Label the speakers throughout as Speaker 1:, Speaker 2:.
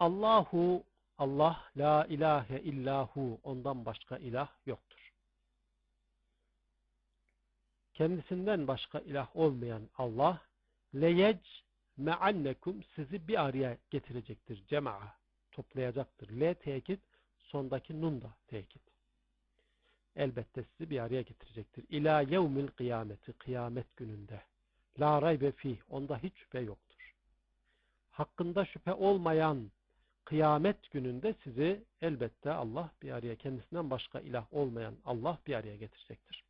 Speaker 1: Allahu Allah la ilahe illahu ondan başka ilah yoktur. Kendisinden başka ilah olmayan Allah leyec meannekum sizi bir araya getirecektir. Cema'a toplayacaktır. Le tekit sondaki nun da tekit. Elbette sizi bir araya getirecektir. İlâ yevmil kıyameti kıyamet gününde. La raybe fih onda hiç şüphe yoktur. Hakkında şüphe olmayan kıyamet gününde sizi elbette Allah bir araya kendisinden başka ilah olmayan Allah bir araya getirecektir.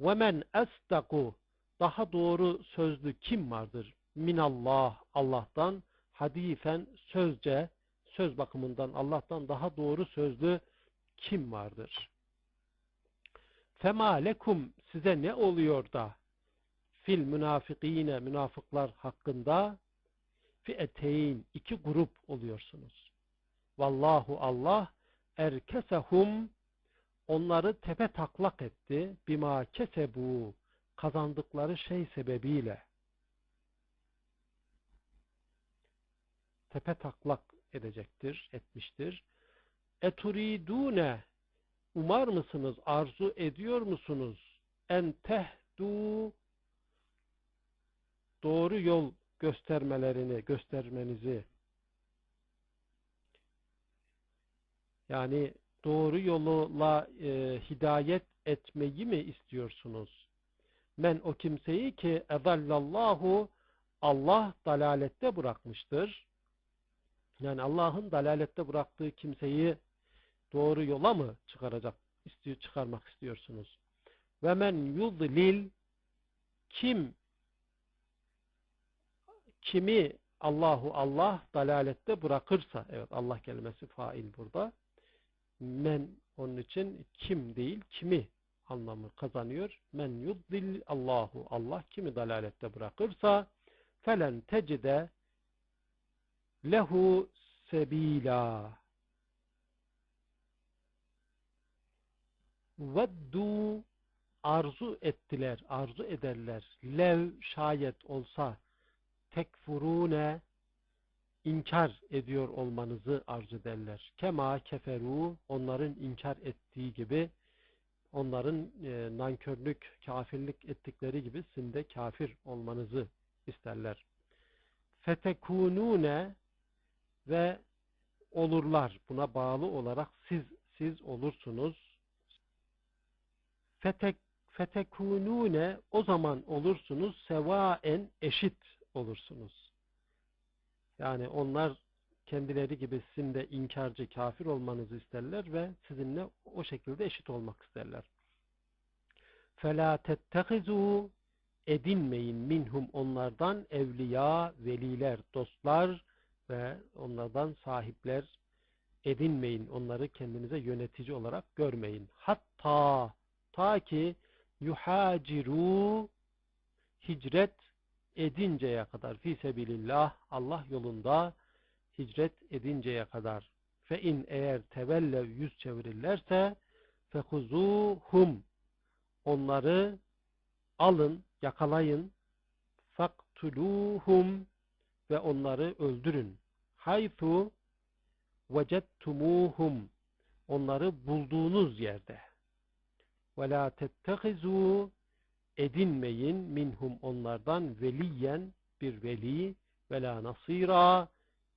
Speaker 1: وَمَنْ اَسْتَقُ Daha doğru sözlü kim vardır? Minallah Allah'tan hadifen sözce söz bakımından Allah'tan daha doğru sözlü kim vardır? Fema lekum size ne oluyor da fil münafikine münafıklar hakkında fi'eteyn iki grup oluyorsunuz. Vallahu Allah erkesehum onları tepe taklak etti bima kesebu kazandıkları şey sebebiyle tepe taklak edecektir, etmiştir. Eturidune umar mısınız, arzu ediyor musunuz? En tehdu doğru yol göstermelerini, göstermenizi yani doğru yolla e, hidayet etmeyi mi istiyorsunuz? Men o kimseyi ki ezallallahu Allah dalalette bırakmıştır. Yani Allah'ın dalalette bıraktığı kimseyi doğru yola mı çıkaracak istiyor çıkarmak istiyorsunuz? Ve men yudlil kim kimi Allahu Allah dalalette bırakırsa evet Allah kelimesi fail burada men onun için kim değil kimi anlamı kazanıyor. Men yuddil Allahu Allah kimi dalalette bırakırsa felen tecide lehu sebila veddu arzu ettiler, arzu ederler. Lev şayet olsa tekfurune inkar ediyor olmanızı arzu ederler. Kema keferu onların inkar ettiği gibi onların e, nankörlük, kafirlik ettikleri gibi sizin de kafir olmanızı isterler. Fetekunune ve olurlar. Buna bağlı olarak siz siz olursunuz. Fetek fetekunune o zaman olursunuz sevaen eşit olursunuz. Yani onlar kendileri gibi sizin de inkarcı, kafir olmanızı isterler ve sizinle o şekilde eşit olmak isterler. فَلَا تَتَّخِذُوا edinmeyin minhum onlardan evliya, veliler, dostlar ve onlardan sahipler edinmeyin. Onları kendinize yönetici olarak görmeyin. Hatta ta ki yuhaciru hicret edinceye kadar fi sebilillah Allah yolunda hicret edinceye kadar. Fe in eğer tevellev yüz çevirirlerse fekuzuhum onları alın, yakalayın. Faktuluhum ve onları öldürün. Haythu vecettumuhum onları bulduğunuz yerde. Ve la tettehizu edinmeyin minhum onlardan veliyen bir veli ve la nasira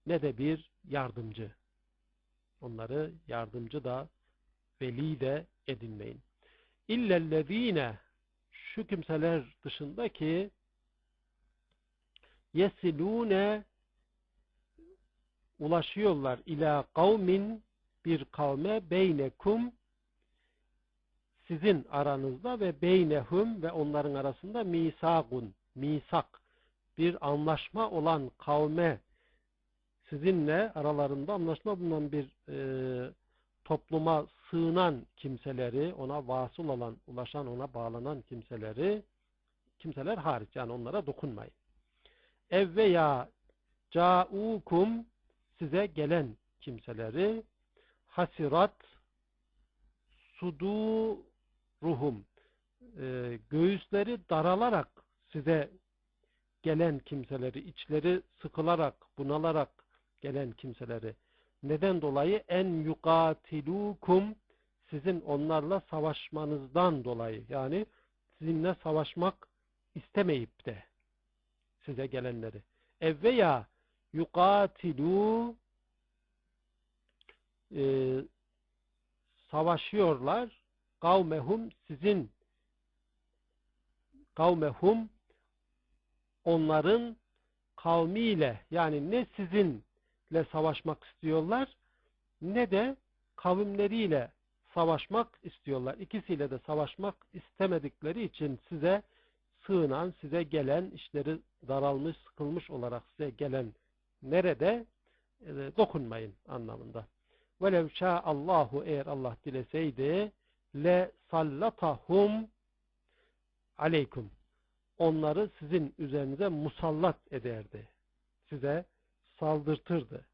Speaker 1: ne de bir yardımcı. Onları yardımcı da veli de edinmeyin. İllellezine şu kimseler dışındaki yesilune ulaşıyorlar ila kavmin bir kavme beynekum sizin aranızda ve beynehum ve onların arasında misagun, misak bir anlaşma olan kavme sizinle aralarında anlaşma bulunan bir e, topluma sığınan kimseleri, ona vasıl olan, ulaşan, ona bağlanan kimseleri kimseler hariç yani onlara dokunmayın. Ev veya caukum size gelen kimseleri hasirat sudu ruhum e, göğüsleri daralarak size gelen kimseleri içleri sıkılarak bunalarak gelen kimseleri. Neden dolayı? En yukatilukum sizin onlarla savaşmanızdan dolayı. Yani sizinle savaşmak istemeyip de size gelenleri. Ev veya yukatilu e, savaşıyorlar kavmehum sizin kavmehum onların kavmiyle yani ne sizinle savaşmak istiyorlar ne de kavimleriyle savaşmak istiyorlar. İkisiyle de savaşmak istemedikleri için size sığınan, size gelen, işleri daralmış, sıkılmış olarak size gelen nerede e, dokunmayın anlamında. Velev Allahu eğer Allah dileseydi le sallatahum aleykum onları sizin üzerinize musallat ederdi. Size saldırtırdı.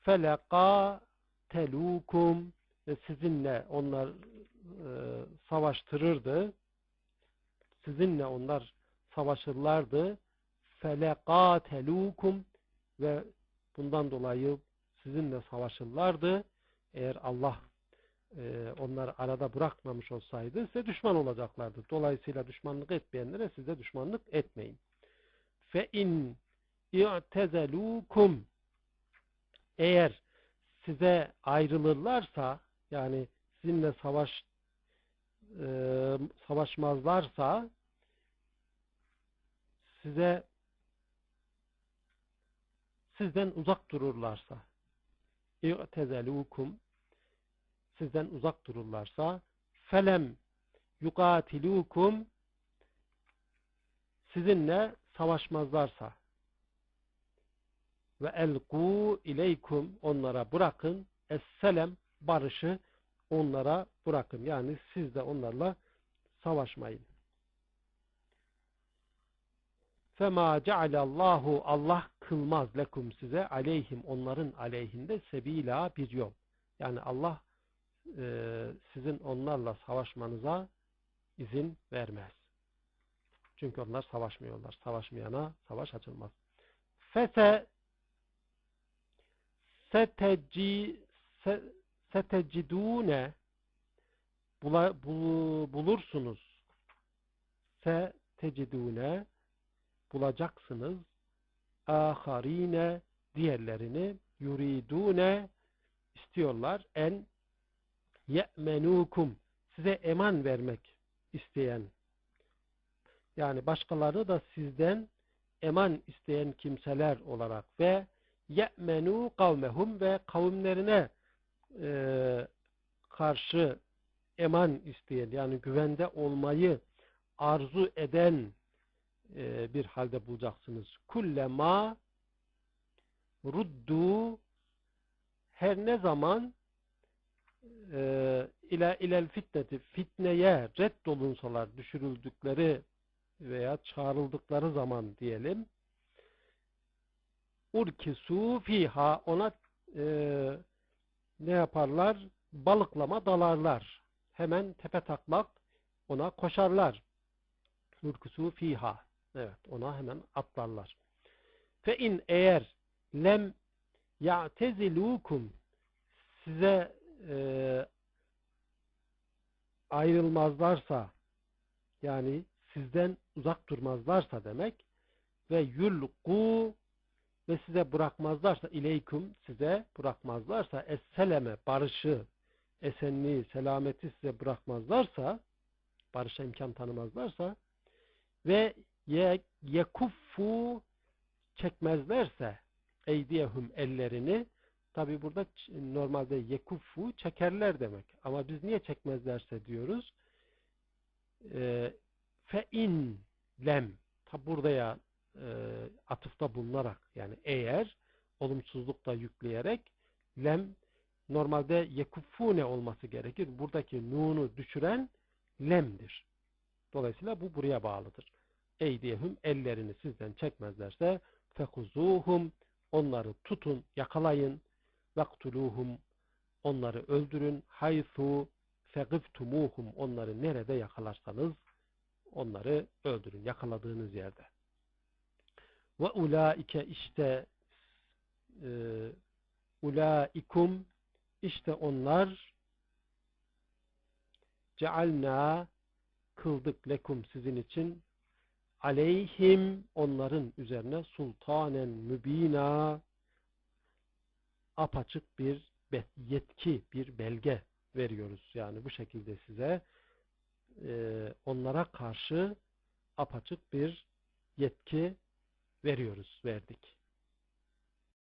Speaker 1: Feleka telukum ve sizinle onlar e, savaştırırdı. Sizinle onlar savaşırlardı. Feleka telukum ve bundan dolayı sizinle savaşırlardı. Eğer Allah e, onları arada bırakmamış olsaydı size düşman olacaklardı. Dolayısıyla düşmanlık etmeyenlere size düşmanlık etmeyin. Fe in i'tezelukum eğer size ayrılırlarsa yani sizinle savaş e, savaşmazlarsa size sizden uzak dururlarsa i'tezelukum sizden uzak dururlarsa felem yukatilukum sizinle savaşmazlarsa ve elku ileykum onlara bırakın esselem barışı onlara bırakın. Yani siz de onlarla savaşmayın. Fema cealallahu Allah kılmaz lekum size aleyhim onların aleyhinde sebila bir yol. Yani Allah e, sizin onlarla savaşmanıza izin vermez. Çünkü onlar savaşmıyorlar. Savaşmayana savaş açılmaz. Fese seteci setecidune bula, bul, bulursunuz setecidune bulacaksınız aharine diğerlerini yuridune istiyorlar en ye'menukum size eman vermek isteyen yani başkaları da sizden eman isteyen kimseler olarak ve ye'menu kavmehum ve kavimlerine e, karşı eman isteyen yani güvende olmayı arzu eden e, bir halde bulacaksınız. Kullema ruddu her ne zaman e, ile ilel fitneti fitneye reddolunsalar düşürüldükleri veya çağrıldıkları zaman diyelim urkisu fiha ona e, ne yaparlar? Balıklama dalarlar. Hemen tepe taklak ona koşarlar. Urkisu fiha. Evet ona hemen atlarlar. Fe in eğer lem ya'tezilukum size e, ayrılmazlarsa yani sizden uzak durmazlarsa demek ve yulku ve size bırakmazlarsa ileyküm size bırakmazlarsa esseleme barışı esenliği selameti size bırakmazlarsa barışa imkan tanımazlarsa ve ye, yekuffu çekmezlerse eydiyehum ellerini tabi burada normalde yekuffu çekerler demek ama biz niye çekmezlerse diyoruz e, fe in lem tabi burada ya e, atıfta bulunarak yani eğer olumsuzlukla yükleyerek lem normalde yekufune olması gerekir. Buradaki nunu düşüren lemdir. Dolayısıyla bu buraya bağlıdır. Eydiyehum ellerini sizden çekmezlerse fekuzuhum onları tutun, yakalayın vektuluhum onları öldürün. haythu fegiftumuhum onları nerede yakalarsanız onları öldürün yakaladığınız yerde. Ve ulaike işte e, ulaikum işte onlar cealna kıldık lekum sizin için. aleyhim onların üzerine sultanen mübina apaçık bir yetki, bir belge veriyoruz. Yani bu şekilde size e, onlara karşı apaçık bir yetki veriyoruz, verdik.